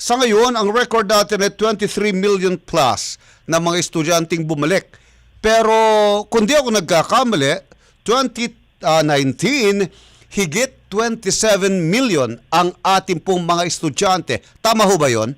Sa ngayon, ang record natin ay 23 million plus na mga estudyanteng bumalik. Pero kung di ako nagkakamali, 2019, higit 27 million ang ating pong mga estudyante. Tama ho ba yon?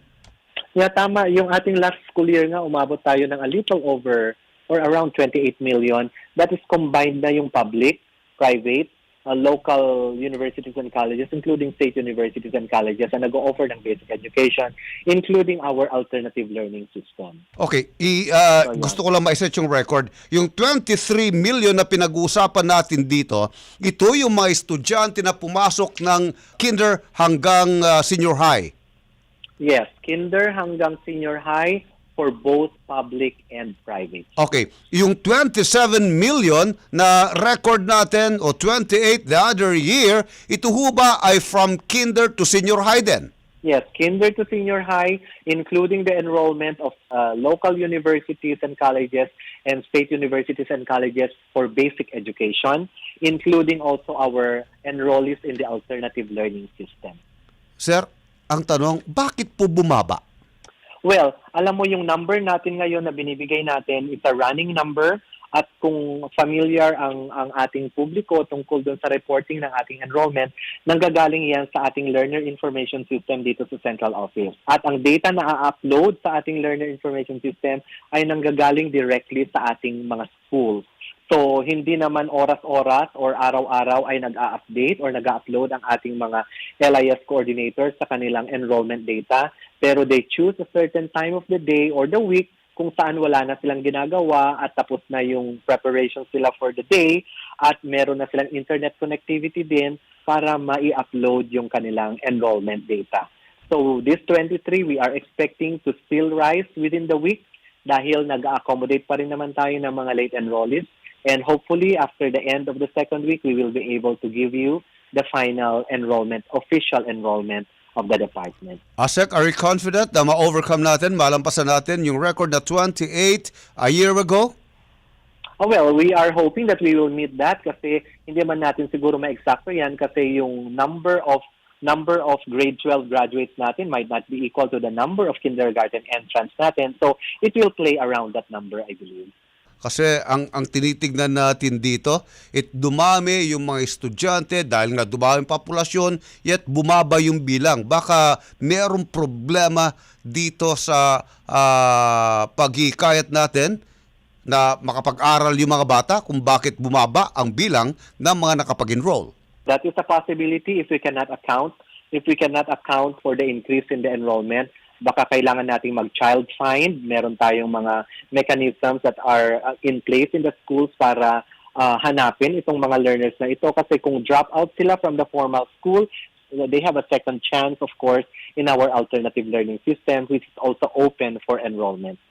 Yeah, tama. Yung ating last school year nga, umabot tayo ng a little over or around 28 million. That is combined na yung public, private, uh, local universities and colleges, including state universities and colleges, na nag-offer ng basic education, including our alternative learning system. Okay, i, ah, So, gusto ko lang ma-set yung record. Yung 23 million na pinag-uusapan natin dito, ito yung mga estudyante na pumasok ng kinder hanggang ah, senior high. Yes, kinder hanggang senior high for both public and private. Okay, yung 27 million na record natin o 28 the other year, ito ho ba ay from kinder to senior high din? Yes, kinder to senior high, including the enrollment of uh, local universities and colleges and state universities and colleges for basic education, including also our enrollees in the alternative learning system. Sir, ang tanong, bakit po bumaba? Well, alam mo yung number natin ngayon na binibigay natin is a running number at kung familiar ang ang ating publiko tungkol doon sa reporting ng ating enrollment, nanggagaling yan sa ating learner information system dito sa central office. At ang data na a-upload sa ating learner information system ay nanggagaling directly sa ating mga schools. So, hindi naman oras-oras or araw-araw ay nag-a-update or nag-a-upload ang ating mga LIS coordinators sa kanilang enrollment data. Pero they choose a certain time of the day or the week kung saan wala na silang ginagawa at tapos na yung preparation sila for the day at meron na silang internet connectivity din para mai-upload yung kanilang enrollment data. So this 23, we are expecting to still rise within the week dahil nag-accommodate pa rin naman tayo ng mga late enrollees. And hopefully, after the end of the second week, we will be able to give you the final enrollment, official enrollment of the department. Asek, are you confident na ma-overcome natin, malampasan natin yung record na 28 a year ago? Oh, well, we are hoping that we will meet that kasi hindi man natin siguro ma-exacto yan kasi yung number of number of grade 12 graduates natin might not be equal to the number of kindergarten entrants natin. So, it will play around that number, I believe. Kasi ang ang tinitignan natin dito, it dumami yung mga estudyante dahil nga dumami populasyon, yet bumaba yung bilang. Baka merong problema dito sa ah, paghikayat natin na makapag-aral yung mga bata kung bakit bumaba ang bilang ng mga nakapag-enroll. That is a possibility if we cannot account if we cannot account for the increase in the enrollment. Baka kailangan nating mag-child find. Meron tayong mga mechanisms that are uh, in place in the schools para uh, hanapin itong mga learners na ito. Kasi kung drop out sila from the formal school, they have a second chance, of course, in our alternative learning system, which is also open for enrollment.